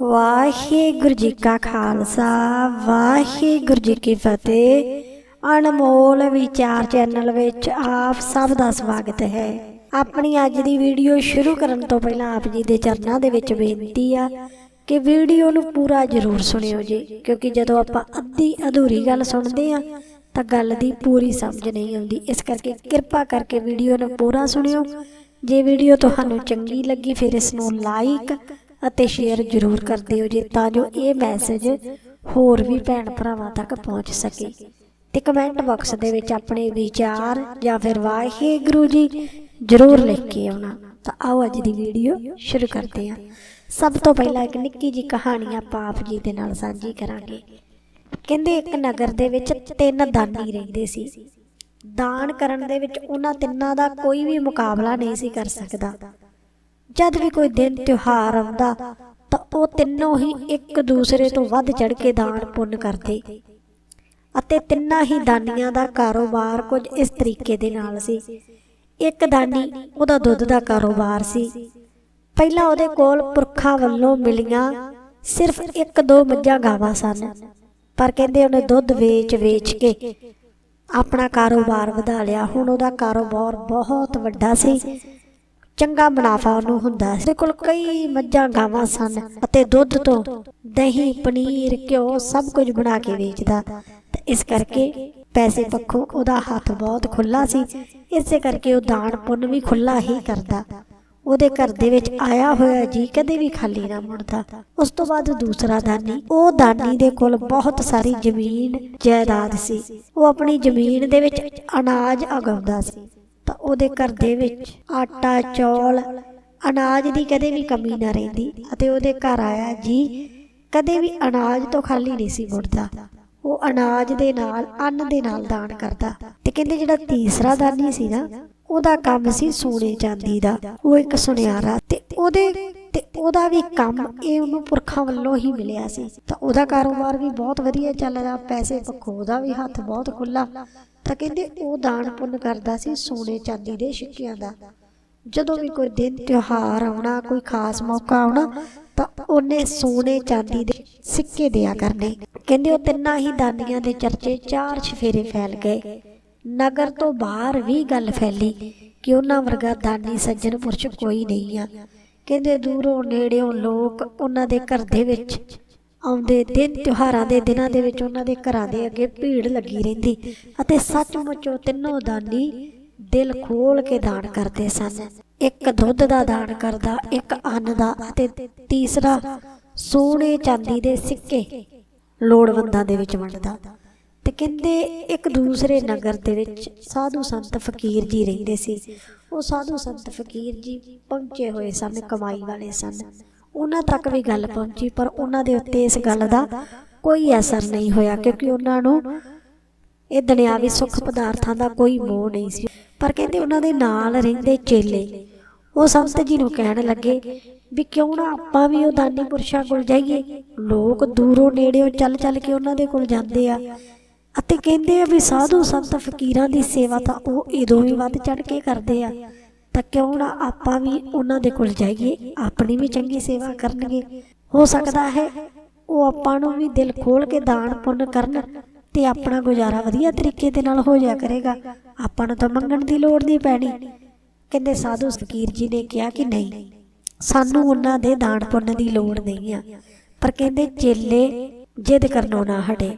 ਵਾਹਿਗੁਰੂ ਜੀ ਕਾ ਖਾਲਸਾ, ਵਾਹਿਗੁਰੂ ਜੀ ਕੀ ਫਤਿਹ। ਅਨਮੋਲ ਵਿਚਾਰ ਚੈਨਲ ਵਿੱਚ ਆਪ ਸਭ ਦਾ ਸਵਾਗਤ ਹੈ। ਆਪਣੀ ਅੱਜ ਦੀ ਵੀਡੀਓ ਸ਼ੁਰੂ ਕਰਨ ਤੋਂ ਪਹਿਲਾਂ ਆਪ ਜੀ ਦੇ ਚਰਨਾਂ ਦੇ ਵਿੱਚ ਬੇਨਤੀ ਆ ਕਿ ਵੀਡੀਓ ਨੂੰ ਪੂਰਾ ਜ਼ਰੂਰ ਸੁਣਿਓ ਜੀ, ਕਿਉਂਕਿ ਜਦੋਂ ਆਪਾਂ ਅੱਧੀ ਅਧੂਰੀ ਗੱਲ ਸੁਣਦੇ ਆ, ਤਾਂ ਗੱਲ ਦੀ ਪੂਰੀ ਸਮਝ ਨਹੀਂ ਆਉਂਦੀ। ਇਸ ਕਰਕੇ ਕਿਰਪਾ ਕਰਕੇ ਵੀਡੀਓ ਨੂੰ ਪੂਰਾ ਸੁਣਿਓ। ਜੇ ਵੀਡੀਓ ਤੁਹਾਨੂੰ ਚੰਗੀ ਲੱਗੀ, ਫਿਰ ਇਸ ਨੂੰ ਲਾਈਕ ਅਤੇ ਸ਼ੇਅਰ ਜ਼ਰੂਰ ਕਰ ਦਿਓ ਜੀ, ਤਾਂ ਜੋ ਇਹ ਮੈਸੇਜ ਹੋਰ ਵੀ ਭੈਣ ਭਰਾਵਾਂ ਤੱਕ ਪਹੁੰਚ ਸਕੇ। ਤੇ ਕਮੈਂਟ ਬਾਕਸ ਦੇ ਵਿੱਚ ਆਪਣੇ ਵਿਚਾਰ ਜਾਂ ਫਿਰ ਵਾਹਿਗੁਰੂ ਜੀ ਜ਼ਰੂਰ ਲਿਖ ਕੇ ਆਉਣਾ। ਤਾਂ ਆਓ ਅੱਜ ਦੀ ਵੀਡੀਓ ਸ਼ੁਰੂ ਕਰਦੇ ਹਾਂ। ਸਭ ਤੋਂ ਪਹਿਲਾਂ ਇੱਕ ਨਿੱਕੀ ਜੀ ਕਹਾਣੀ ਆਪਾਂ ਆਪ ਜੀ ਦੇ ਨਾਲ ਸਾਂਝੀ ਕਰਾਂਗੇ। ਕਹਿੰਦੇ ਇੱਕ ਨਗਰ ਦੇ ਵਿੱਚ ਤਿੰਨ ਦਾਨੀ ਰਹਿੰਦੇ ਸੀ। ਦਾਨ ਕਰਨ ਦੇ ਵਿੱਚ ਉਹਨਾਂ ਤਿੰਨਾਂ ਦਾ ਕੋਈ ਵੀ ਮੁਕਾਬਲਾ ਨਹੀਂ ਸੀ ਕਰ ਸਕਦਾ। ਜਦ ਵੀ ਕੋਈ ਦਿਨ ਤਿਉਹਾਰ ਆਉਂਦਾ, ਤਾਂ ਉਹ ਤਿੰਨੋਂ ਹੀ ਇੱਕ ਦੂਸਰੇ ਤੋਂ ਵੱਧ ਚੜ ਕੇ ਦਾਨ ਪੁੰਨ ਕਰਦੇ। ਅਤੇ ਤਿੰਨਾਂ ਹੀ ਦਾਨੀਆਂ ਦਾ ਕਾਰੋਬਾਰ ਕੁਝ ਇਸ ਤਰੀਕੇ ਦੇ ਨਾਲ ਸੀ। ਇੱਕ ਦਾਨੀ ਉਹਦਾ ਦੁੱਧ ਦਾ ਕਾਰੋਬਾਰ ਸੀ। ਪਹਿਲਾਂ ਉਹਦੇ ਕੋਲ ਪੁਰਖਾਂ ਵੱਲੋਂ ਮਿਲੀਆਂ ਸਿਰਫ ਇੱਕ ਦੋ ਮੱਝਾਂ ਗਾਵਾਂ ਸਨ, ਪਰ ਕਹਿੰਦੇ ਉਹਨੇ ਦੁੱਧ ਵੇਚ-ਵੇਚ ਕੇ ਆਪਣਾ ਕਾਰੋਬਾਰ ਵਧਾ ਲਿਆ। ਹੁਣ ਉਹਦਾ ਕਾਰੋਬਾਰ ਬਹੁਤ ਵੱਡਾ ਸੀ। ਚੰਗਾ ਮੁਨਾਫਾ ਉਹਨੂੰ ਹੁੰਦਾ ਸੀ। ਕੋਲ ਕਈ ਮੱਝਾਂ ਗਾਵਾਂ ਸਨ ਅਤੇ ਦੁੱਧ ਤੋਂ ਦਹੀਂ, ਪਨੀਰ, ਘਿਓ ਸਭ ਕੁਝ ਬਣਾ ਕੇ ਵੇਚਦਾ। ਤੇ ਇਸ ਕਰਕੇ ਪੈਸੇ ਪੱਖੋਂ ਉਹਦਾ ਹੱਥ ਬਹੁਤ ਖੁੱਲਾ ਸੀ। ਇਸੇ ਕਰਕੇ ਉਹ ਦਾਨ ਪੁੰਨ ਵੀ ਖੁੱਲਾ ਹੀ ਕਰਦਾ। ਉਹਦੇ ਘਰ ਦੇ ਵਿੱਚ ਆਇਆ ਹੋਇਆ ਜੀ ਕਦੇ ਵੀ ਖਾਲੀ ਨਾ ਮੁੜਦਾ। ਉਸ ਤੋਂ ਬਾਅਦ ਦੂਸਰਾ ਦਾਨੀ, ਉਹ ਦਾਨੀ ਦੇ ਕੋਲ ਬਹੁਤ ਸਾਰੀ ਜ਼ਮੀਨ, ਜਾਇਦਾਦ ਸੀ। ਉਹ ਆਪਣੀ ਜ਼ਮੀਨ ਦੇ ਵਿੱਚ ਅਨਾਜ ਉਗਾਉਂਦਾ ਸੀ। ਤਾਂ ਉਹਦੇ ਘਰ ਦੇ ਵਿੱਚ ਆਟਾ ਚੌਲ ਅਨਾਜ ਦੀ ਕਦੇ ਵੀ ਕਮੀ ਨਾ ਰਹਿੰਦੀ ਅਤੇ ਉਹਦੇ ਘਰ ਆਇਆ ਜੀ ਕਦੇ ਵੀ ਅਨਾਜ ਤੋਂ ਖਾਲੀ ਨਹੀਂ ਸੀ ਮੁੜਦਾ। ਉਹ ਅਨਾਜ ਦੇ ਨਾਲ ਅੰਨ ਦੇ ਨਾਲ ਦਾਨ ਕਰਦਾ। ਤੇ ਕਹਿੰਦੇ ਜਿਹੜਾ ਤੀਸਰਾ ਦਾਨੀ ਸੀ ਨਾ ਉਹਦਾ ਕੰਮ ਸੀ ਸੋਨੇ ਚਾਂਦੀ ਦਾ। ਉਹ ਇੱਕ ਸੁਨਿਆਰਾ ਤੇ ਉਹਦੇ ਤੇ ਉਹਦਾ ਵੀ ਕੰਮ ਇਹ ਉਹਨੂੰ ਪੁਰਖਾਂ ਵੱਲੋਂ ਹੀ ਮਿਲਿਆ ਸੀ। ਤਾਂ ਉਹਦਾ ਕਾਰੋਬਾਰ ਵੀ ਬਹੁਤ ਵਧੀਆ ਚੱਲ ਰਿਹਾ ਪੈਸੇ ਪੱਖੋਂ ਉਹਦਾ ਵੀ ਹੱਥ ਬਹੁਤ ਖੁੱਲਾ ਤਾਂ ਕਹਿੰਦੇ ਉਹ ਦਾਨ ਪੁੰਨ ਕਰਦਾ ਸੀ ਸੋਨੇ ਚਾਂਦੀ ਦੇ ਸਿੱਕਿਆਂ ਦਾ। ਜਦੋਂ ਵੀ ਕੋਈ ਦਿਨ ਤਿਉਹਾਰ ਆਉਣਾ, ਕੋਈ ਖਾਸ ਮੌਕਾ ਆਉਣਾ, ਤਾਂ ਉਹਨੇ ਸੋਨੇ ਚਾਂਦੀ ਦੇ ਸਿੱਕੇ ਦਿਆ ਕਰਨੇ। ਕਹਿੰਦੇ ਉਹ ਤਿੰਨਾਂ ਹੀ ਦਾਨੀਆਂ ਦੇ ਚਰਚੇ ਚਾਰ ਛਫੇਰੇ ਫੈਲ ਗਏ। ਨਗਰ ਤੋਂ ਬਾਹਰ ਵੀ ਗੱਲ ਫੈਲੀ ਕਿ ਉਹਨਾਂ ਵਰਗਾ ਦਾਨੀ ਸੱਜਣ ਪੁਰਸ਼ ਕੋਈ ਨਹੀਂ ਆ। ਕਹਿੰਦੇ ਦੂਰੋਂ ਨੇੜਿਓਂ ਲੋਕ ਉਹਨਾਂ ਦੇ ਘਰ ਦੇ ਵਿੱਚ ਆਉਂਦੇ ਦਿਨ, ਤਿਉਹਾਰਾਂ ਦੇ ਦਿਨਾਂ ਦੇ ਵਿੱਚ ਉਹਨਾਂ ਦੇ ਘਰਾਂ ਦੇ ਅੱਗੇ ਭੀੜ ਲੱਗੀ ਰਹਿੰਦੀ ਅਤੇ ਸੱਚਮੁੱਚ ਉਹ ਤਿੰਨੋਂ ਦਾਨੀ ਦਿਲ ਖੋਲ ਕੇ ਦਾਨ ਕਰਦੇ ਸਨ। ਇੱਕ ਦੁੱਧ ਦਾ ਦਾਨ ਕਰਦਾ, ਇੱਕ ਅੰਨ ਦਾ ਅਤੇ ਤੀਸਰਾ ਸੋਨੇ ਚਾਂਦੀ ਦੇ ਸਿੱਕੇ ਲੋੜਵੰਦਾਂ ਦੇ ਵਿੱਚ ਵੰਡਦਾ। ਤੇ ਕਹਿੰਦੇ ਇੱਕ ਦੂਸਰੇ ਨਗਰ ਦੇ ਵਿੱਚ ਸਾਧੂ ਸੰਤ ਫਕੀਰ ਜੀ ਰਹਿੰਦੇ ਸੀ। ਉਹ ਸਾਧੂ ਸੰਤ ਫਕੀਰ ਜੀ ਪਹੁੰਚੇ ਹੋਏ ਸਨ, ਕਮਾਈ ਵਾਲੇ ਸਨ। ਉਹਨਾਂ ਤੱਕ ਵੀ ਗੱਲ ਪਹੁੰਚੀ, ਪਰ ਉਹਨਾਂ ਦੇ ਉੱਤੇ ਇਸ ਗੱਲ ਦਾ ਕੋਈ ਅਸਰ ਨਹੀਂ ਹੋਇਆ, ਕਿਉਂਕਿ ਉਹਨਾਂ ਨੂੰ ਇਹ ਦੁਨਿਆਵੀ ਸੁੱਖ ਪਦਾਰਥਾਂ ਦਾ ਕੋਈ ਮੋਹ ਨਹੀਂ ਸੀ। ਪਰ ਕਹਿੰਦੇ ਉਹਨਾਂ ਦੇ ਨਾਲ ਰਹਿੰਦੇ ਚੇਲੇ, ਉਹ ਸੰਤ ਜੀ ਨੂੰ ਕਹਿਣ ਲੱਗੇ ਵੀ ਕਿਉਂ ਨਾ ਆਪਾਂ ਵੀ ਉਹ ਦਾਨੀ ਪੁਰਸ਼ਾਂ ਕੋਲ ਜਾਈਏ? ਲੋਕ ਦੂਰੋਂ ਨੇੜਿਓਂ ਚੱਲ ਚੱਲ ਕੇ ਉਹਨਾਂ ਦੇ ਕੋਲ ਜਾਂਦੇ ਆ। ਅਤੇ ਕਹਿੰਦੇ ਆ ਵੀ ਸਾਧੂ ਸੰਤ ਫਕੀਰਾਂ ਦੀ ਸੇਵਾ ਤਾਂ ਉਹ ਇਦੋਂ ਵੀ ਵੱਧ ਚੜ ਕੇ ਕਰਦੇ ਆ। ਤਾਂ ਕਿਉਂ ਨਾ ਆਪਾਂ ਵੀ ਉਹਨਾਂ ਦੇ ਕੋਲ ਜਾਈਏ, ਆਪਣੀ ਵੀ ਚੰਗੀ ਸੇਵਾ ਕਰਨਗੇ। ਹੋ ਸਕਦਾ ਹੈ ਉਹ ਆਪਾਂ ਨੂੰ ਵੀ ਦਿਲ ਖੋਲ ਕੇ ਦਾਨ ਪੁੰਨ ਕਰਨ ਤੇ ਆਪਣਾ ਗੁਜ਼ਾਰਾ ਵਧੀਆ ਤਰੀਕੇ ਦੇ ਨਾਲ ਹੋ ਜਾ ਕਰੇਗਾ। ਆਪਾਂ ਨੂੰ ਤਾਂ ਮੰਗਣ ਦੀ ਲੋੜ ਨਹੀਂ ਪੈਣੀ। ਕਹਿੰਦੇ ਸਾਧੂ ਫਕੀਰ ਜੀ ਨੇ ਕਿਹਾ ਕਿ ਨਹੀਂ, ਸਾਨੂੰ ਉਹਨਾਂ ਦੇ ਦਾਨ ਪੁੰਨ ਦੀ ਲੋੜ ਨਹੀਂ ਆ। ਪਰ ਕਹਿੰਦੇ ਚੇਲੇ ਜਿੱਦ ਕਰਨੋਂ ਨਾ ਹਟੇ।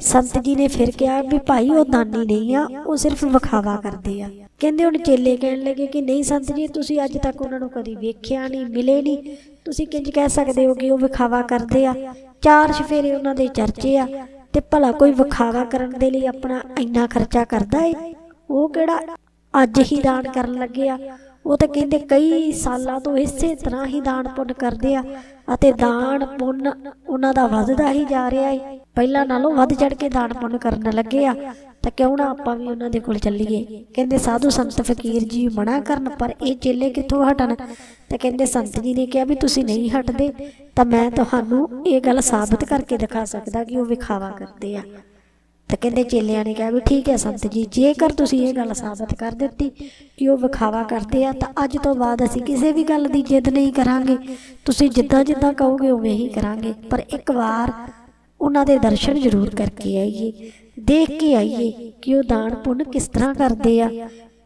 ਸੰਤ ਜੀ ਨੇ ਫਿਰ ਕਿਹਾ ਵੀ ਭਾਈ ਉਹ ਦਾਨੀ ਨਹੀਂ ਆ, ਉਹ ਸਿਰਫ ਵਿਖਾਵਾ ਕਰਦੇ ਆ। ਕਹਿੰਦੇ ਹੁਣ ਚੇਲੇ ਕਹਿਣ ਲੱਗੇ ਕਿ ਨਹੀਂ ਸੰਤ ਜੀ, ਤੁਸੀਂ ਅੱਜ ਤੱਕ ਉਹਨਾਂ ਨੂੰ ਕਦੀ ਵੇਖਿਆ ਨਹੀਂ, ਮਿਲੇ ਨਹੀਂ। ਤੁਸੀਂ ਕਿੰਜ ਕਹਿ ਸਕਦੇ ਹੋ ਕਿ ਉਹ ਵਿਖਾਵਾ ਕਰਦੇ ਆ? ਚਾਰ ਸ਼ਫੇਰੇ ਉਹਨਾਂ ਦੇ ਚਰਚੇ ਆ ਤੇ ਭਲਾ ਕੋਈ ਵਿਖਾਵਾ ਕਰਨ ਦੇ ਲਈ ਆਪਣਾ ਇੰਨਾ ਖਰਚਾ ਕਰਦਾ ਏ? ਉਹ ਕਿਹੜਾ ਅੱਜ ਹੀ ਦਾਨ ਕਰਨ ਲੱਗੇ ਆ? ਉਹ ਤਾਂ ਕਹਿੰਦੇ ਕਈ ਸਾਲਾਂ ਤੋਂ ਇਸੇ ਤਰ੍ਹਾਂ ਹੀ ਦਾਨ ਪੁੰਨ ਕਰਦੇ ਆ ਅਤੇ ਦਾਨ ਪੁੰਨ ਉਹਨਾਂ ਦਾ ਵੱਧਦਾ ਹੀ ਜਾ ਰਿਹਾ ਏ। ਪਹਿਲਾਂ ਨਾਲੋਂ ਵੱਧ ਚੜ ਕੇ ਦਾਨ ਪੁੰਨ ਕਰਨ ਲੱਗੇ ਆ। ਤਾਂ ਕਿਉਂ ਨਾ ਆਪਾਂ ਵੀ ਉਹਨਾਂ ਦੇ ਕੋਲ ਚੱਲੀਏ। ਕਹਿੰਦੇ ਸਾਧੂ ਸੰਤ ਫਕੀਰ ਜੀ ਮਨਾ ਕਰਨ, ਪਰ ਇਹ ਚੇਲੇ ਕਿੱਥੋਂ ਹਟਣ? ਤਾਂ ਕਹਿੰਦੇ ਸੰਤ ਜੀ ਨੇ ਕਿਹਾ ਵੀ ਤੁਸੀਂ ਨਹੀਂ ਹਟਦੇ, ਤਾਂ ਮੈਂ ਤੁਹਾਨੂੰ ਇਹ ਗੱਲ ਸਾਬਤ ਕਰਕੇ ਦਿਖਾ ਸਕਦਾ ਕਿ ਉਹ ਵਿਖਾਵਾ ਕਰਦੇ ਆ। ਤਾਂ ਕਹਿੰਦੇ ਚੇਲਿਆਂ ਨੇ ਕਿਹਾ ਵੀ ਠੀਕ ਹੈ ਸੰਤ ਜੀ, ਜੇਕਰ ਤੁਸੀਂ ਇਹ ਗੱਲ ਸਾਬਤ ਕਰ ਦਿੱਤੀ ਕਿ ਉਹ ਵਿਖਾਵਾ ਕਰਦੇ ਆ, ਤਾਂ ਅੱਜ ਤੋਂ ਬਾਅਦ ਅਸੀਂ ਕਿਸੇ ਵੀ ਗੱਲ ਦੀ ਜਿੱਦ ਨਹੀਂ ਕਰਾਂਗੇ। ਤੁਸੀਂ ਜਿੱਦਾਂ ਜਿੱਦਾਂ ਕਹੋਗੇ, ਉਵੇਂ ਹੀ ਕਰਾਂਗੇ। ਪਰ ਇੱਕ ਵਾਰ ਉਹਨਾਂ ਦੇ ਦਰਸ਼ਨ ਜ਼ਰੂਰ ਕਰਕੇ ਆਈਏ, ਦੇਖ ਕੇ ਆਈਏ ਕਿ ਉਹ ਦਾਨ ਪੁੰਨ ਕਿਸ ਤਰ੍ਹਾਂ ਕਰਦੇ ਆ,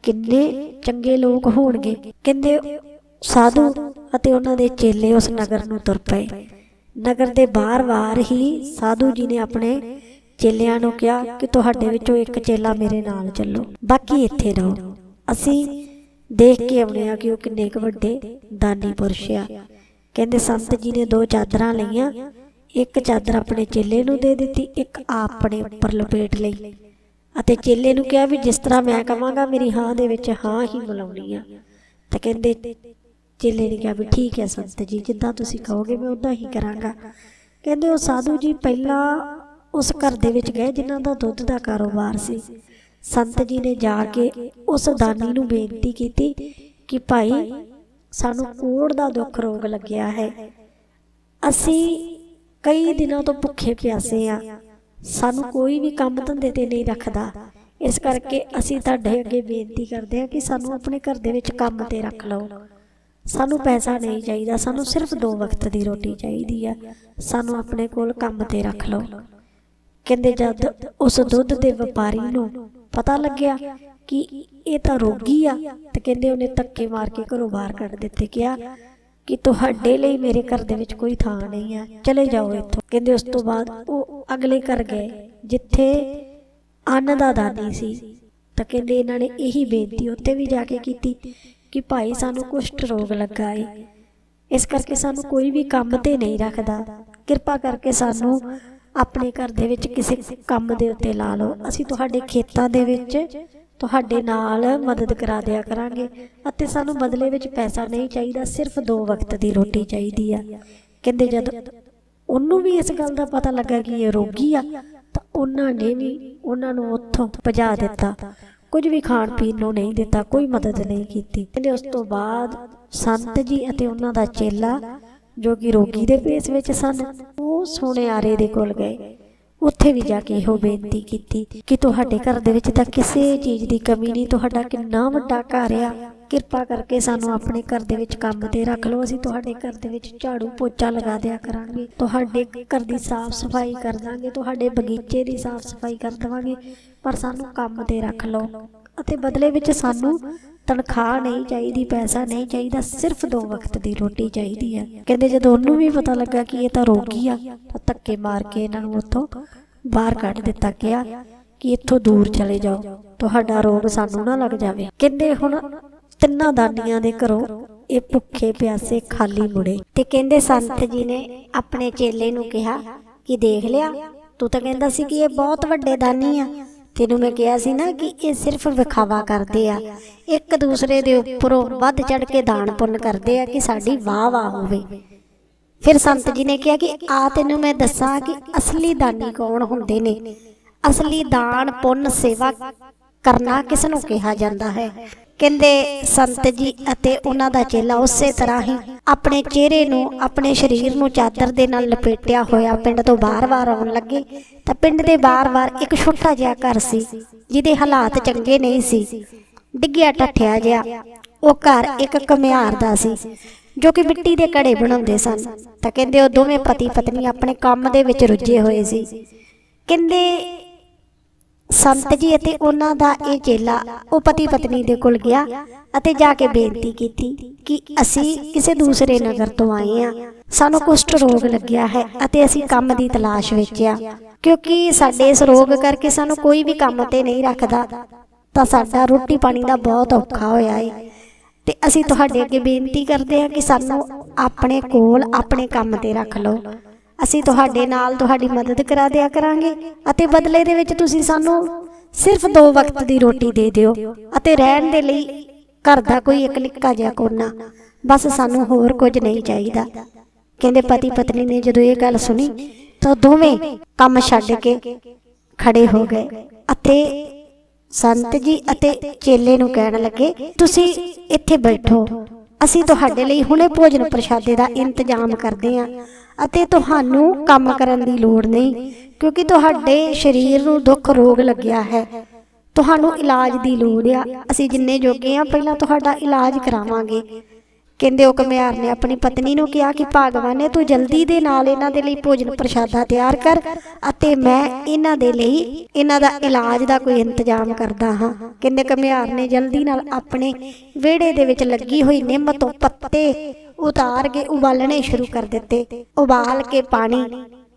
ਕਿੰਨੇ ਚੰਗੇ ਲੋਕ ਹੋਣਗੇ। ਕਹਿੰਦੇ ਸਾਧੂ ਅਤੇ ਉਹਨਾਂ ਦੇ ਚੇਲੇ ਉਸ ਨਗਰ ਨੂੰ ਤੁਰ ਪਏ। ਨਗਰ ਦੇ ਬਾਹਰ-ਬਾਹਰ ਹੀ ਸਾਧੂ ਜੀ ਨੇ ਆਪਣੇ ਚੇਲਿਆਂ ਨੂੰ ਕਿਹਾ ਕਿ ਤੁਹਾਡੇ ਵਿੱਚੋਂ ਇੱਕ ਚੇਲਾ ਮੇਰੇ ਨਾਲ ਚੱਲੋ, ਬਾਕੀ ਇੱਥੇ ਰਹੋ। ਅਸੀਂ ਦੇਖ ਕੇ ਆਉਣੇ ਆ ਕਿ ਉਹ ਕਿੰਨੇ ਕੁ ਵੱਡੇ ਦਾਨੀ ਪੁਰਸ਼ ਆ। ਕਹਿੰਦੇ ਸੰਤ ਜੀ ਨੇ ਦੋ ਚਾਦਰਾਂ ਲਈਆਂ, ਇੱਕ ਚਾਦਰ ਆਪਣੇ ਚੇਲੇ ਨੂੰ ਦੇ ਦਿੱਤੀ, ਇੱਕ ਆਪਣੇ ਉੱਪਰ ਲਪੇਟ ਲਈ। ਅਤੇ ਚੇਲੇ ਨੂੰ ਕਿਹਾ ਵੀ ਜਿਸ ਤਰ੍ਹਾਂ ਮੈਂ ਕਵਾਂਗਾ, ਮੇਰੀ ਹਾਂ ਦੇ ਵਿੱਚ ਹਾਂ ਹੀ ਮਿਲਾਉਣੀ ਆ। ਤਾਂ ਕਹਿੰਦੇ ਚੇਲੇ ਨੇ ਕਿਹਾ ਵੀ ਠੀਕ ਹੈ ਸੰਤ ਜੀ, ਜਿੱਦਾਂ ਤੁਸੀਂ ਕਹੋਗੇ ਮੈਂ ਉਦਾਂ ਹੀ ਕਰਾਂਗਾ। ਕਹਿੰਦੇ ਉਹ ਸਾਧੂ ਜੀ ਪਹਿਲਾਂ ਉਸ ਘਰ ਦੇ ਵਿੱਚ ਗਏ ਜਿਨ੍ਹਾਂ ਦਾ ਦੁੱਧ ਦਾ ਕਾਰੋਬਾਰ ਸੀ। ਸੰਤ ਜੀ ਨੇ ਜਾ ਕੇ ਉਸ ਦਾਨੀ ਨੂੰ ਬੇਨਤੀ ਕੀਤੀ ਕਿ ਭਾਈ, ਸਾਨੂੰ ਕੋੜ ਦਾ ਦੁੱਖ ਰੋਗ ਲੱਗਿਆ ਹੈ। ਅਸੀਂ ਕਈ ਦਿਨਾਂ ਤੋਂ ਭੁੱਖੇ ਪਿਆਸੇ ਆ। ਸਾਨੂੰ ਕੋਈ ਵੀ ਕੰਮ ਧੰਦੇ ਤੇ ਨਹੀਂ ਰੱਖਦਾ। ਇਸ ਕਰਕੇ ਅਸੀਂ ਤੁਹਾਡੇ ਅੱਗੇ ਬੇਨਤੀ ਕਰਦੇ ਹਾਂ ਕਿ ਸਾਨੂੰ ਆਪਣੇ ਘਰ ਦੇ ਵਿੱਚ ਕੰਮ ਤੇ ਰੱਖ ਲਓ। ਸਾਨੂੰ ਪੈਸਾ ਨਹੀਂ ਚਾਹੀਦਾ। ਸਾਨੂੰ ਸਿਰਫ ਦੋ ਵਕਤ ਦੀ ਰੋਟੀ ਚਾਹੀਦੀ ਆ। ਸਾਨੂੰ ਆਪਣੇ ਕੋਲ ਕੰਮ ਤੇ ਰੱਖ ਲਓ। ਕਹਿੰਦੇ ਜਦ ਉਸ ਦੁੱਧ ਦੇ ਵਪਾਰੀ ਨੂੰ ਪਤਾ ਲੱਗਿਆ ਕਿ ਇਹ ਤਾਂ ਰੋਗੀ ਆ, ਤੇ ਕਹਿੰਦੇ ਉਹਨੇ ਧੱਕੇ ਮਾਰ ਕੇ ਘਰੋਂ ਬਾਹਰ ਕੱਢ ਦਿੱਤੇ, ਕਿਹਾ ਕਿ ਤੁਹਾਡੇ ਲਈ ਮੇਰੇ ਘਰ ਦੇ ਵਿੱਚ ਕੋਈ ਥਾਂ ਨਹੀਂ ਹੈ ਚਲੇ ਜਾਓ ਇੱਥੋਂ। ਕਹਿੰਦੇ ਉਸ ਤੋਂ ਬਾਅਦ ਉਹ ਅਗਲੇ ਘਰ ਗਏ, ਜਿੱਥੇ ਅੰਨ ਦਾ ਦਾਨੀ ਸੀ। ਤਾਂ ਕਹਿੰਦੇ ਇਹਨਾਂ ਨੇ ਇਹੀ ਬੇਨਤੀ ਉੱਥੇ ਵੀ ਜਾ ਕੇ ਕੀਤੀ ਕਿ ਭਾਈ ਸਾਨੂੰ ਕੁਸ਼ਟ ਰੋਗ ਲੱਗਾ ਏ। ਇਸ ਕਰਕੇ ਸਾਨੂੰ ਕੋਈ ਵੀ ਕੰਮ ਤੇ ਨਹੀਂ ਰੱਖਦਾ। ਕਿਰਪਾ ਕਰਕੇ ਸਾਨੂੰ ਆਪਣੇ ਘਰ ਦੇ ਵਿੱਚ ਕਿਸੇ ਕੰਮ ਦੇ ਉੱਤੇ ਲਾ ਲਓ। ਅਸੀਂ ਤੁਹਾਡੇ ਖੇਤਾਂ ਦੇ ਵਿੱਚ ਤੁਹਾਡੇ ਨਾਲ ਮਦਦ ਕਰਾ ਦਿਆ ਕਰਾਂਗੇ ਅਤੇ ਸਾਨੂੰ ਬਦਲੇ ਵਿੱਚ ਪੈਸਾ ਨਹੀਂ ਚਾਹੀਦਾ, ਸਿਰਫ ਦੋ ਵਕਤ ਦੀ ਰੋਟੀ ਚਾਹੀਦੀ ਆ। ਕਹਿੰਦੇ ਜਦ ਉਹਨੂੰ ਵੀ ਇਸ ਗੱਲ ਦਾ ਪਤਾ ਲੱਗਾ ਕਿ ਇਹ ਰੋਗੀ ਆ, ਤਾਂ ਉਹਨਾਂ ਨੇ ਵੀ ਉਹਨਾਂ ਨੂੰ ਉੱਥੋਂ ਭਜਾ ਦਿੱਤਾ। ਕੁਝ ਵੀ ਖਾਣ ਪੀਣ ਨੂੰ ਨਹੀਂ ਦਿੱਤਾ, ਕੋਈ ਮਦਦ ਨਹੀਂ ਕੀਤੀ। ਕਹਿੰਦੇ ਉਸ ਤੋਂ ਬਾਅਦ ਸੰਤ ਜੀ ਅਤੇ ਉਹਨਾਂ ਦਾ ਚੇਲਾ ਜੋ ਕਿ ਰੋਗੀ ਦੇ ਭੇਸ ਵਿੱਚ ਸਨ, ਉਹ ਸੋਹਣਿਆਰੇ ਦੇ ਕੋਲ ਗਏ। ਉੱਥੇ ਵੀ ਜਾ ਕੇ ਇਹੋ ਬੇਨਤੀ ਕੀਤੀ ਕਿ ਤੁਹਾਡੇ ਘਰ ਦੇ ਵਿੱਚ ਤਾਂ ਕਿਸੇ ਚੀਜ਼ ਦੀ ਕਮੀ ਨਹੀਂ, ਤੁਹਾਡਾ ਕਿੰਨਾ ਵੱਡਾ ਘਰ ਆ। ਕਿਰਪਾ ਕਰਕੇ ਸਾਨੂੰ ਆਪਣੇ ਘਰ ਦੇ ਵਿੱਚ ਕੰਮ ਤੇ ਰੱਖ ਲਓ, ਅਸੀਂ ਤੁਹਾਡੇ ਘਰ ਦੇ ਵਿੱਚ ਝਾੜੂ ਪੋਚਾ ਲਗਾ ਦਿਆ ਕਰਾਂਗੇ। ਤੁਹਾਡੇ ਘਰ ਦੀ ਸਾਫ਼ ਸਫ਼ਾਈ ਕਰ ਦਾਂਗੇ, ਤੁਹਾਡੇ ਬਗੀਚੇ ਦੀ ਸਾਫ਼ ਸਫ਼ਾਈ ਕਰ ਦੇਵਾਂਗੇ, ਪਰ ਸਾਨੂੰ ਕੰਮ ਤੇ ਰੱਖ ਲਓ। ਅਤੇ ਬਦਲੇ ਵਿੱਚ ਸਾਨੂੰ ਤਨਖਾਹ ਨਹੀਂ ਚਾਹੀਦੀ, ਪੈਸਾ ਨਹੀਂ ਚਾਹੀਦਾ, ਸਿਰਫ ਦੋ ਵਕਤ ਦੀ ਰੋਟੀ ਚਾਹੀਦੀ ਹੈ ਕਹਿੰਦੇ ਜਦੋਂ ਉਹਨੂੰ ਵੀ ਪਤਾ ਲੱਗਾ ਕਿ ਇਹ ਤਾਂ ਰੋਗੀ ਆ, ਤਾਂ ਧੱਕੇ ਮਾਰ ਕੇ ਇਹਨਾਂ ਨੂੰ ਉੱਥੋਂ ਬਾਹਰ ਕੱਢ ਦਿੱਤਾ ਗਿਆ ਕਿ ਇੱਥੋਂ ਦੂਰ ਚਲੇ ਜਾਓ, ਤੁਹਾਡਾ ਰੋਗ ਸਾਨੂੰ ਨਾ ਲੱਗ ਜਾਵੇ। ਕਹਿੰਦੇ ਹੁਣ ਤਿੰਨਾਂ ਦਾਨੀਆਂ ਦੇ ਘਰੋਂ ਇਹ ਭੁੱਖੇ ਪਿਆਸੇ ਖਾਲੀ ਮੁੜੇ। ਤੇ ਕਹਿੰਦੇ ਸੰਤ ਜੀ ਨੇ ਆਪਣੇ ਚੇਲੇ ਨੂੰ ਕਿਹਾ ਕਿ ਦੇਖ ਲਿਆ, ਤੂੰ ਤਾਂ ਕਹਿੰਦਾ ਸੀ ਕਿ ਇਹ ਬਹੁਤ ਵੱਡੇ ਦਾਨੀ ਆ ਤੈਨੂੰ ਮੈਂ ਕਿਹਾ ਸੀ ਨਾ ਕਿ ਇਹ ਸਿਰਫ ਵਿਖਾਵਾ ਕਰਦੇ ਆ। ਇੱਕ ਦੂਸਰੇ ਦੇ ਉੱਪਰੋਂ ਵੱਧ ਚੜ ਕੇ ਦਾਨ ਪੁੰਨ ਕਰਦੇ ਆ ਕਿ ਸਾਡੀ ਵਾਹ ਵਾਹ ਹੋਵੇ। ਫਿਰ ਸੰਤ ਜੀ ਨੇ ਕਿਹਾ ਕਿ ਆ ਤੈਨੂੰ ਮੈਂ ਦੱਸਾਂ ਕਿ ਅਸਲੀ ਦਾਨੀ ਕੌਣ ਹੁੰਦੇ ਨੇ? ਅਸਲੀ ਦਾਨ ਪੁੰਨ ਸੇਵਾ ਕਰਨਾ ਕਿਸ ਨੂੰ ਕਿਹਾ ਜਾਂਦਾ ਹੈ? ਕਹਿੰਦੇ, ਸੰਤ ਜੀ ਅਤੇ ਉਹਨਾਂ ਦਾ ਚੇਲਾ ਉਸੇ ਤਰ੍ਹਾਂ ਹੀ ਆਪਣੇ ਚਿਹਰੇ ਨੂੰ ਆਪਣੇ ਸਰੀਰ ਨੂੰ ਚਾਦਰ ਦੇ ਨਾਲ ਲਪੇਟਿਆ ਹੋਇਆ ਪਿੰਡ ਤੋਂ ਬਾਹਰ-ਬਾਹਰ ਆਉਣ ਲੱਗੇ ਤਾਂ ਪਿੰਡ ਦੇ ਬਾਹਰ-ਬਾਹਰ ਇੱਕ ਛੋਟਾ ਜਿਹਾ ਘਰ ਸੀ, ਜਿਹਦੇ ਹਾਲਾਤ ਚੰਗੇ ਨਹੀਂ ਸੀ। ਡਿੱਗਿਆ ਟੱਠਿਆ ਜਿਹਾ, ਉਹ ਘਰ ਇੱਕ ਕਮਿਆਰ ਦਾ ਸੀ, ਜੋ ਕਿ ਮਿੱਟੀ ਦੇ ਘੜੇ ਬਣਾਉਂਦੇ ਸਨ। ਤਾਂ ਕਹਿੰਦੇ ਉਹ ਦੋਵੇਂ ਪਤੀ ਪਤਨੀ ਆਪਣੇ ਕੰਮ ਦੇ ਵਿੱਚ ਰੁੱਝੇ ਹੋਏ ਸੀ। ਕਹਿੰਦੇ ਸੰਤ ਜੀ ਅਤੇ ਉਹਨਾਂ ਦਾ ਇਹ ਚੇਲਾ ਉਹ ਪਤੀ ਪਤਨੀ ਦੇ ਕੋਲ ਗਿਆ ਅਤੇ ਜਾ ਕੇ ਬੇਨਤੀ ਕੀਤੀ ਕਿ ਅਸੀਂ ਕਿਸੇ ਦੂਸਰੇ ਨਗਰ ਤੋਂ ਆਏ ਆ ਸਾਨੂੰ ਕੁਸ਼ਟ ਰੋਗ ਲੱਗਿਆ ਹੈ ਅਤੇ ਅਸੀਂ ਕੰਮ ਦੀ ਤਲਾਸ਼ ਵਿੱਚ ਆ ਕਿਉਂਕਿ ਸਾਡੇ ਇਸ ਰੋਗ ਕਰਕੇ ਸਾਨੂੰ ਕੋਈ ਵੀ ਕੰਮ ਤੇ ਨਹੀਂ ਰੱਖਦਾ। ਤਾਂ ਸਾਡਾ ਰੋਟੀ ਪਾਣੀ ਦਾ ਬਹੁਤ ਔਖਾ ਹੋਇਆ ਹੈ ਤੇ ਅਸੀਂ ਤੁਹਾਡੇ ਅੱਗੇ ਬੇਨਤੀ ਕਰਦੇ ਹਾਂ ਕਿ ਸਾਨੂੰ ਆਪਣੇ ਕੋਲ ਆਪਣੇ ਕੰਮ ਤੇ ਰੱਖ ਲਓ। ਅਸੀਂ ਤੁਹਾਡੇ ਨਾਲ ਤੁਹਾਡੀ ਮਦਦ ਕਰਾ ਦਿਆ ਕਰਾਂਗੇ ਅਤੇ ਬਦਲੇ ਦੇ ਵਿੱਚ ਤੁਸੀਂ ਸਾਨੂੰ ਸਿਰਫ ਦੋ ਵਕਤ ਦੀ ਰੋਟੀ ਦੇ ਦਿਓ ਅਤੇ ਰਹਿਣ ਦੇ ਲਈ ਘਰ ਦਾ ਕੋਈ ਇੱਕ ਨਿੱਕਾ ਜਿਹਾ ਕੋਨਾ। ਬਸ ਸਾਨੂੰ ਹੋਰ ਕੁਝ ਨਹੀਂ ਚਾਹੀਦਾ। ਕਹਿੰਦੇ ਪਤੀ ਪਤਨੀ ਨੇ ਜਦੋਂ ਇਹ ਗੱਲ ਸੁਣੀ, ਤਾਂ ਦੋਵੇਂ ਕੰਮ ਛੱਡ ਕੇ ਖੜੇ ਹੋ ਗਏ ਅਤੇ ਸੰਤ ਜੀ ਅਤੇ ਚੇਲੇ ਨੂੰ ਕਹਿਣ ਲੱਗੇ, ਤੁਸੀਂ ਇੱਥੇ ਬੈਠੋ। ਅਸੀਂ ਤੁਹਾਡੇ ਲਈ ਹੁਣੇ ਭੋਜਨ ਪ੍ਰਸ਼ਾਦੇ ਦਾ ਇੰਤਜ਼ਾਮ ਕਰਦੇ ਹਾਂ ਅਤੇ ਤੁਹਾਨੂੰ ਕੰਮ ਕਰਨ ਦੀ ਲੋੜ ਨਹੀਂ, ਕਿਉਂਕਿ ਤੁਹਾਡੇ ਸਰੀਰ ਨੂੰ ਦੁੱਖ ਰੋਗ ਲੱਗਿਆ ਹੈ। ਤੁਹਾਨੂੰ ਇਲਾਜ ਦੀ ਲੋੜ ਆ। ਅਸੀਂ ਜਿੰਨੇ ਜੋਗੇ ਆ, ਪਹਿਲਾਂ ਤੁਹਾਡਾ ਇਲਾਜ ਕਰਾਵਾਂਗੇ। ਕਹਿੰਦੇ ਉਹ ਕਮਿਆਰ ਨੇ ਆਪਣੀ ਪਤਨੀ ਨੂੰ ਕਿਹਾ ਕਿ, ਭਗਵਾਨ ਨੇ ਤੂੰ ਜਲਦੀ ਦੇ ਨਾਲ ਇਹਨਾਂ ਦੇ ਲਈ ਭੋਜਨ ਪ੍ਰਸ਼ਾਦਾ ਤਿਆਰ ਕਰ ਅਤੇ ਮੈਂ ਇਹਨਾਂ ਦੇ ਲਈ ਇਹਨਾਂ ਦਾ ਇਲਾਜ ਦਾ ਕੋਈ ਇੰਤਜ਼ਾਮ ਕਰਦਾ ਹਾਂ। ਕਹਿੰਦੇ ਕਮਿਆਰ ਨੇ ਜਲਦੀ ਨਾਲ ਆਪਣੇ ਵਿਹੜੇ ਦੇ ਵਿੱਚ ਲੱਗੀ ਹੋਈ ਨਿੰਮ ਤੋਂ ਪੱਤੇ ਉਤਾਰ ਕੇ ਉਬਾਲਣੇ ਸ਼ੁਰੂ ਕਰ ਦਿੱਤੇ। ਉਬਾਲ ਕੇ ਪਾਣੀ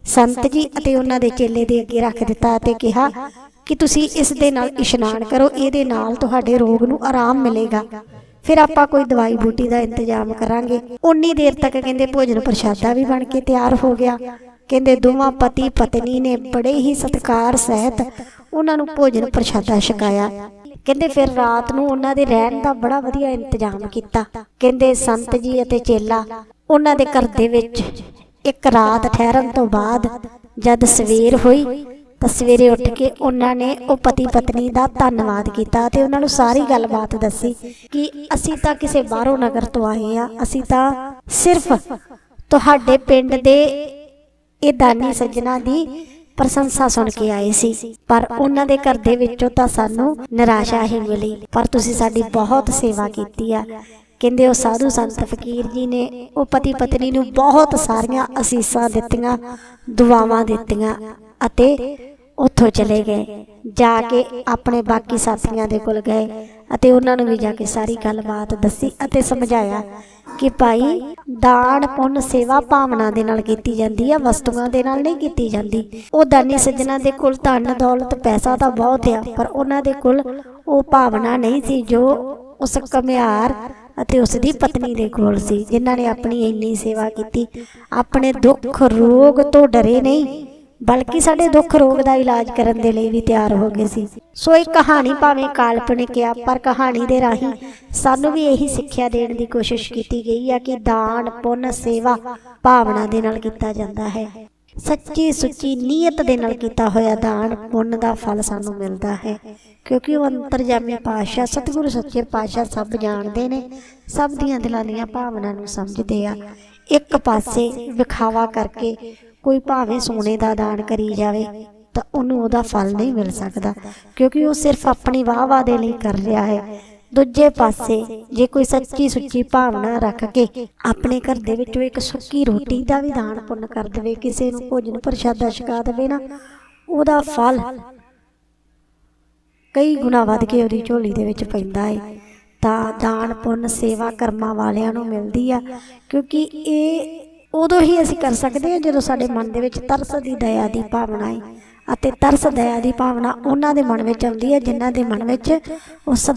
ਸੰਤ ਜੀ ਅਤੇ ਉਹਨਾਂ ਦੇ ਚੇਲੇ ਦੇ ਅੱਗੇ ਰੱਖ ਦਿੱਤਾ ਅਤੇ ਕਿਹਾ ਕਿ ਤੁਸੀਂ ਇਸ ਦੇ ਨਾਲ ਇਸ਼ਨਾਨ ਕਰੋ, ਇਹਦੇ ਨਾਲ ਤੁਹਾਡੇ ਰੋਗ ਨੂੰ ਆਰਾਮ ਮਿਲੇਗਾ। ਫਿਰ ਆਪਾਂ ਕੋਈ ਦਵਾਈ ਬੂਟੀ ਦਾ ਇੰਤਜ਼ਾਮ ਕਰਾਂਗੇ। ਉਨੀ ਦੇਰ ਤੱਕ ਕਹਿੰਦੇ ਭੋਜਨ ਪ੍ਰਸ਼ਾਦਾ ਵੀ ਬਣ ਕੇ ਤਿਆਰ ਹੋ ਗਿਆ। ਕਹਿੰਦੇ ਦੋਵਾਂ ਪਤੀ ਪਤਨੀ ਨੇ ਬੜੇ ਹੀ ਸਤਿਕਾਰ ਸਹਿਤ ਉਹਨਾਂ ਨੂੰ ਭੋਜਨ ਪ੍ਰਸ਼ਾਦਾ ਛਕਾਇਆ। ਕਹਿੰਦੇ ਫਿਰ ਰਾਤ ਨੂੰ ਉਹਨਾਂ ਦੇ ਰਹਿਣ ਦਾ ਬੜਾ ਵਧੀਆ ਇੰਤਜ਼ਾਮ ਕੀਤਾ। ਕਹਿੰਦੇ ਸੰਤ ਜੀ ਅਤੇ ਚੇਲਾ ਉਹਨਾਂ ਦੇ ਘਰ ਦੇ ਵਿੱਚ ਇੱਕ ਰਾਤ ਠਹਿਰਨ ਤੋਂ ਬਾਅਦ ਜਦ ਸਵੇਰ ਹੋਈ ਤਾਂ ਸਵੇਰੇ ਉੱਠ ਕੇ ਉਹਨਾਂ ਨੇ ਉਹ ਪਤੀ ਪਤਨੀ ਦਾ ਧੰਨਵਾਦ ਕੀਤਾ ਤੇ ਉਹਨਾਂ ਨੂੰ ਸਾਰੀ ਗੱਲਬਾਤ ਦੱਸੀ ਕਿ ਅਸੀਂ ਤਾਂ ਕਿਸੇ ਬਾਹਰੋਂ ਨਗਰ ਤੋਂ ਆਏ ਆ ਅਸੀਂ ਤਾਂ ਸਿਰਫ ਤੁਹਾਡੇ ਪਿੰਡ ਦੇ ਇਹ ਦਾਨੀ ਸੱਜਣਾ ਦੀ ਪ੍ਰਸ਼ੰਸਾ ਸੁਣ ਕੇ ਆਏ ਸੀ। ਪਰ ਉਹਨਾਂ ਦੇ ਘਰ ਦੇ ਵਿੱਚੋਂ ਤਾਂ ਸਾਨੂੰ ਨਿਰਾਸ਼ਾ ਹੀ ਮਿਲੀ। ਪਰ ਤੁਸੀਂ ਸਾਡੀ ਬਹੁਤ ਸੇਵਾ ਕੀਤੀ ਆ। ਕਹਿੰਦੇ ਉਹ ਸਾਧੂ ਸੰਤ ਫਕੀਰ ਜੀ ਨੇ ਉਹ ਪਤੀ ਪਤਨੀ ਨੂੰ ਬਹੁਤ ਸਾਰੀਆਂ ਅਸੀਸਾਂ ਦਿੱਤੀਆਂ, ਦੁਆਵਾਂ ਦਿੱਤੀਆਂ ਅਤੇ ਉੱਥੋਂ ਚਲੇ ਗਏ, ਜਾ ਕੇ ਆਪਣੇ ਬਾਕੀ ਸਾਥੀਆਂ ਦੇ ਕੋਲ ਗਏ ਅਤੇ ਉਹਨਾਂ ਨੂੰ ਵੀ ਜਾ ਕੇ ਸਾਰੀ ਗੱਲਬਾਤ ਦੱਸੀ ਅਤੇ ਸਮਝਾਇਆ ਕਿ ਭਾਈ, ਦਾਨ, ਪੁੰਨ, ਸੇਵਾ ਭਾਵਨਾ ਦੇ ਨਾਲ ਕੀਤੀ ਜਾਂਦੀ ਆ, ਵਸਤੂਆਂ ਦੇ ਨਾਲ ਨਹੀਂ ਕੀਤੀ ਜਾਂਦੀ। ਉਹ ਦਾਨੀ ਸੱਜਣਾ ਦੇ ਕੋਲ ਧਨ, ਦੌਲਤ, ਪੈਸਾ ਤਾਂ ਬਹੁਤ ਆ, ਪਰ ਉਹਨਾਂ ਦੇ ਕੋਲ ਉਹ ਭਾਵਨਾ ਨਹੀਂ ਸੀ ਜੋ ਉਸ ਕਮਿਆਰ ਅਤੇ ਉਸ ਦੀ ਪਤਨੀ ਦੇ ਕੋਲ ਸੀ, ਜਿਨ੍ਹਾਂ ਨੇ ਆਪਣੀ ਇੰਨੀ ਸੇਵਾ ਕੀਤੀ। ਆਪਣੇ ਦੁੱਖ, ਰੋਗ ਤੋਂ ਡਰੇ ਨਹੀਂ। ਬਲਕਿ ਸਾਡੇ ਦੁੱਖ ਰੋਗ ਦਾ ਇਲਾਜ ਕਰਨ ਦੇ ਲਈ ਵੀ ਤਿਆਰ ਹੋ ਗਏ ਸੀ। ਸੋ। ਇਹ ਕਹਾਣੀ ਭਾਵੇਂ ਕਾਲਪਨਿਕ ਆ ਪਰ ਕਹਾਣੀ ਦੇ ਰਾਹੀਂ ਸਾਨੂੰ ਵੀ ਇਹੀ ਸਿੱਖਿਆ ਦੇਣ ਦੀ ਕੋਸ਼ਿਸ਼ ਕੀਤੀ ਗਈ ਆ ਕਿ ਦਾਨ ਪੁੰਨ ਸੇਵਾ ਭਾਵਨਾ ਦੇ ਨਾਲ ਕੀਤਾ ਜਾਂਦਾ ਹੈ। ਸੱਚੀ ਸੁੱਚੀ ਨੀਅਤ ਦੇ ਨਾਲ ਕੀਤਾ ਹੋਇਆ ਦਾਨ ਪੁੰਨ ਦਾ ਫਲ ਸਾਨੂੰ ਮਿਲਦਾ ਹੈ। ਕਿਉਂਕਿ ਉਹ ਅੰਤਰਜਾਮੀ ਪਾਤਸ਼ਾਹ ਸਤਿਗੁਰੂ ਸੱਚੇ ਪਾਤਸ਼ਾਹ ਸਭ ਜਾਣਦੇ ਨੇ ਸਭ ਦੀਆਂ ਦਿਲਾਂ ਦੀਆਂ ਭਾਵਨਾ ਨੂੰ ਸਮਝਦੇ ਆ। ਇੱਕ ਪਾਸੇ ਵਿਖਾਵਾ ਕਰਕੇ ਕੋਈ ਭਾਵੇਂ ਸੋਨੇ ਦਾ ਦਾਨ ਕਰੀ ਜਾਵੇ, ਤਾਂ ਉਹਨੂੰ ਉਹਦਾ ਫਲ ਨਹੀਂ ਮਿਲ ਸਕਦਾ, ਕਿਉਂਕਿ ਉਹ ਸਿਰਫ ਆਪਣੀ ਵਾਹ-ਵਾਹ ਦੇ ਲਈ ਕਰ ਰਿਹਾ ਹੈ। ਦੂਜੇ ਪਾਸੇ, ਜੇ ਕੋਈ ਸੱਚੀ ਸੁੱਚੀ ਭਾਵਨਾ ਰੱਖ ਕੇ ਆਪਣੇ ਘਰ ਦੇ ਵਿੱਚੋਂ ਇੱਕ ਸੁੱਕੀ ਰੋਟੀ ਦਾ ਵੀ ਦਾਨ ਪੁੰਨ ਕਰ ਦੇਵੇ, ਕਿਸੇ ਨੂੰ ਭੋਜਨ ਪ੍ਰਸ਼ਾਦਾ ਛਕਾ ਦੇਵੇ ਨਾ, ਉਹਦਾ ਫਲ ਕਈ ਗੁਣਾ ਵੱਧ ਕੇ ਉਹਦੀ ਝੋਲੀ ਦੇ ਵਿੱਚ ਪੈਂਦਾ ਹੈ ਤਾਂ ਦਾਨ ਪੁੰਨ ਸੇਵਾ ਕਰਮਾਂ ਵਾਲਿਆਂ ਨੂੰ ਮਿਲਦੀ ਆ, ਕਿਉਂਕਿ ਇਹ ਉਦੋਂ ਹੀ ਅਸੀਂ ਕਰ ਸਕਦੇ ਹਾਂ ਜਦੋਂ ਸਾਡੇ ਮਨ ਦੇ ਵਿੱਚ ਤਰਸ ਦੀ ਦਇਆ ਦੀ ਭਾਵਨਾ ਹੈ ਅਤੇ ਤਰਸ ਦਇਆ ਦੀ ਭਾਵਨਾ ਉਹਨਾਂ ਦੇ ਮਨ ਵਿੱਚ ਆਉਂਦੀ ਹੈ, ਜਿਨ੍ਹਾਂ ਦੇ ਮਨ ਵਿੱਚ ਉਹ ਸਤ